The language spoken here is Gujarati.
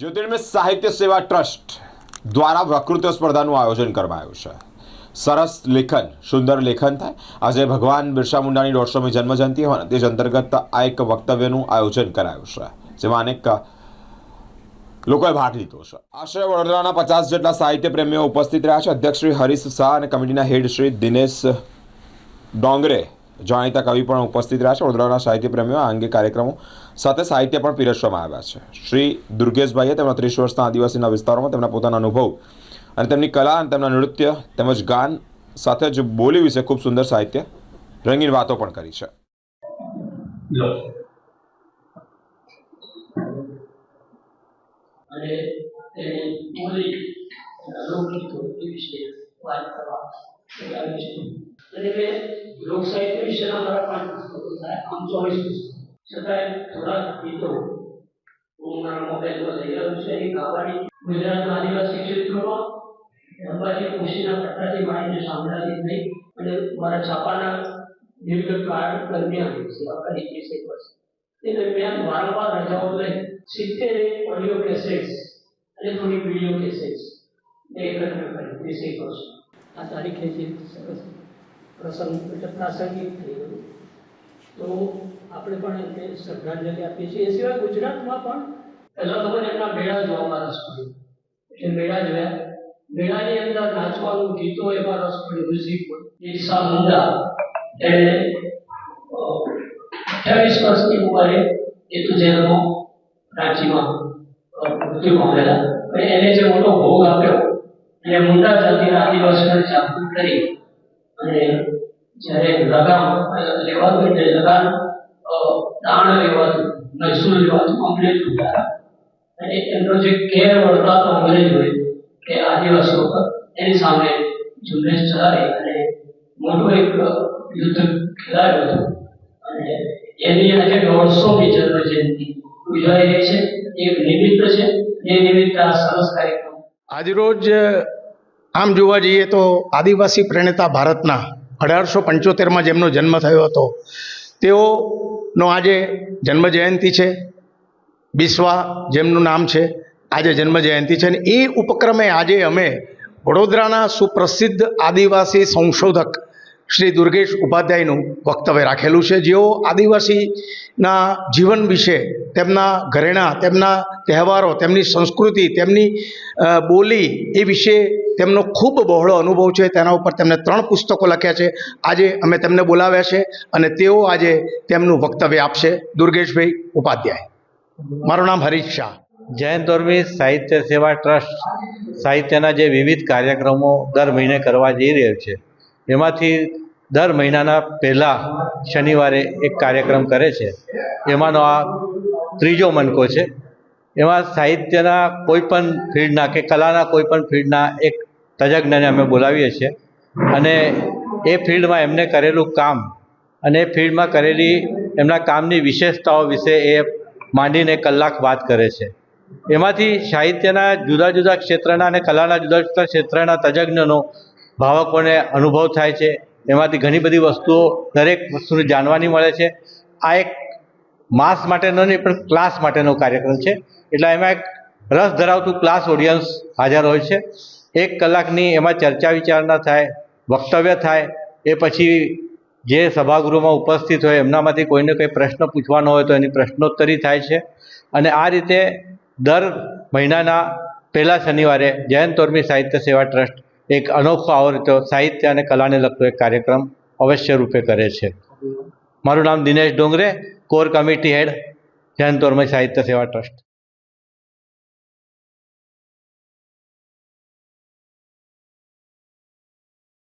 જ્યોતિર્મય સાહિત્ય સેવા ટ્રસ્ટ દ્વારા વકૃત્વ સ્પર્ધાનું આયોજન કરવામાં આવ્યું છે. સરસ લેખન, સુંદર લેખન થાય. આજે ભગવાન બિરસા મુંડાની દોઢસોમી જન્મજયંતિ હોય તે જ અંતર્ગત આ એક વક્તવ્યનું આયોજન કરાયું છે, જેમાં અનેક લોકોએ ભાગ લીધો છે. આશરે વડોદરાના પચાસ જેટલા સાહિત્ય પ્રેમીઓ ઉપસ્થિત રહ્યા છે. અધ્યક્ષ શ્રી હરીશ શાહ અને કમિટીના હેડ શ્રી દિનેશ ડોંગરે જાણીતા કવિ પણ ઉપસ્થિત રહ્યા છે. વડોદરાના સાહિત્ય પ્રેમીઓ આ અંગે કાર્યક્રમો સાથે સાહિત્ય પણ પીરસવામાં આવ્યા છે. શ્રી દુર્ગેશભાઈએ તેમના ત્રીસ વર્ષના આદિવાસીના વિસ્તારોમાં તેમના પોતાના અનુભવ અને તેમની કલા અને તેમના નૃત્ય તેમજ ગાન સાથે જ બોલી વિશે ખૂબ સુંદર સાહિત્ય રંગીન વાતો પણ કરી છે. અને તેની મૂળિક લોકગીતો વિશે વાત કરવા આવી છું. અને મેં લોક સાહિત્ય વિશેના મારા પાંચ પુસ્તકો થાય આમ ચોવીસ પુસ્તકો. છતાંય થોડાક ગીતો હું મારા મોબાઈલમાં લઈ આવ્યો છે. એ ગાવાની ગુજરાતના આદિવાસી ક્ષેત્રોમાં અંબાજી કૃષિના પટ્ટાથી માંડીને શામળાજી થઈ અને મારા છાપાના દીર્ઘકાળ દરમિયાન સેવા કરી વીસેક વર્ષ. તે દરમિયાન વારંવાર રજાઓ લઈ સિત્તેર ઓડિયો કેસેટ્સ અને થોડી વીડિયો કેસેટ્સ એકત્ર કરી. વીસેક વર્ષ. આ તારીખે છે સરસ પ્રસંગ પ્રાસંગિક થઈ ગયું. તો આપણે પણ એમને શ્રદ્ધાંજલિ આપીએ છીએ. એ સિવાય ગુજરાતમાં પણ પહેલાં મને એમના મેળા જોવામાં રસ પડ્યો. એટલે મેળા જોયા. મેળાની અંદર નાચવાનું ગીતો એમાં રસ પડ્યો મ્યુઝિકમાં બિરસા મુંડા. એણે અઠ્યાવીસ વર્ષની ઉંમરે તો જેલમાં રાંચીમાં મૃત્યુ પામેલા. અને એને જે મોટો ભોગ આપ્યો અને મુંડા જાતિના આદિવાસીઓને જાગૃત કરી અને જ્યારે લગામ લેવાનું એટલે લગામ દાણ લેવાનું મહેસૂલ લેવાનું અંગ્રેજ દ્વારા અને એમનો જે કેર વર્તાતો અંગ્રેજોએ કે આદિવાસીઓ પર. એની સામે ઝુંબેશ ચલાવી અને મોટું એક યુદ્ધ ખેલાયું હતું. અને એની આજે દોઢસોમી જન્મ જયંતિ ઉજવાઈ રહી છે. એક નિમિત્ત છે. એ નિમિત્તે આ સરસ કાર્યક્રમ. આજરોજ આમ જોવા જઈએ તો આદિવાસી પ્રણેતા ભારતના અઢારસો પંચોતેરમાં જેમનો જન્મ થયો હતો, તેઓનો આજે જન્મ જયંતિ છે. બિસ્વા જેમનું નામ છે, આજે જન્મ જયંતિ છે અને એ ઉપક્રમે આજે અમે વડોદરાના સુપ્રસિદ્ધ આદિવાસી સંશોધક શ્રી દુર્ગેશ ઉપાધ્યાયનું વક્તવ્ય રાખેલું છે. જેઓ આદિવાસીના જીવન વિશે, તેમના ઘરેણાં, તેમના તહેવારો, તેમની સંસ્કૃતિ, તેમની બોલી એ વિશે તેમનો ખૂબ બહોળો અનુભવ છે. તેના ઉપર તેમણે ત્રણ પુસ્તકો લખ્યા છે. આજે અમે તેમને બોલાવ્યા છે અને તેઓ આજે તેમનું વક્તવ્ય આપશે. દુર્ગેશભાઈ ઉપાધ્યાય. મારું નામ હરીશ શાહ. જૈન ધર્મી સાહિત્ય સેવા ટ્રસ્ટ સાહિત્યના જે વિવિધ કાર્યક્રમો દર મહિને કરવા જઈ રહ્યો છે, એમાંથી દર મહિનાના પહેલા શનિવારે એક કાર્યક્રમ કરે છે. એમાંનો આ ત્રીજો મનકો છે. એમાં સાહિત્યના કોઈ પણ ફિલ્ડના કે કલાના કોઈપણ ફિલ્ડના એક તજજ્ઞને અમે બોલાવીએ છીએ. અને એ ફિલ્ડમાં એમને કરેલું કામ અને એ ફિલ્ડમાં કરેલી એમના કામની વિશેષતાઓ વિશે એ માંડીને કલાક વાત કરે છે. એમાંથી સાહિત્યના જુદા જુદા ક્ષેત્રના અને કલાના જુદા જુદા ક્ષેત્રના તજજ્ઞનો ભાવકોને અનુભવ થાય છે. એમાંથી ઘણી બધી વસ્તુઓ દરેક વસ્તુને જાણવાની મળે છે. આ એક માસ માટેનો નહીં, પણ ક્લાસ માટેનો કાર્યક્રમ છે. એટલે એમાં એક રસ ધરાવતું ક્લાસ ઓડિયન્સ હાજર હોય છે. એક કલાકની એમાં ચર્ચા વિચારણા થાય, વક્તવ્ય થાય, એ પછી જે સભાગૃહમાં ઉપસ્થિત હોય, એમનામાંથી કોઈને કંઈ પ્રશ્ન પૂછવાનો હોય તો એની પ્રશ્નોત્તરી થાય છે. અને આ રીતે દર મહિનાના પહેલા શનિવારે જયંત તોરમી સાહિત્ય સેવા ટ્રસ્ટ એક અનોખો આવો સાહિત્ય અને કલાને લગતો એક કાર્યક્રમ અવશ્ય રૂપે કરે છે. મારું નામ Dinesh Dongre, core committee head, Jayant Sahitya Seva trust.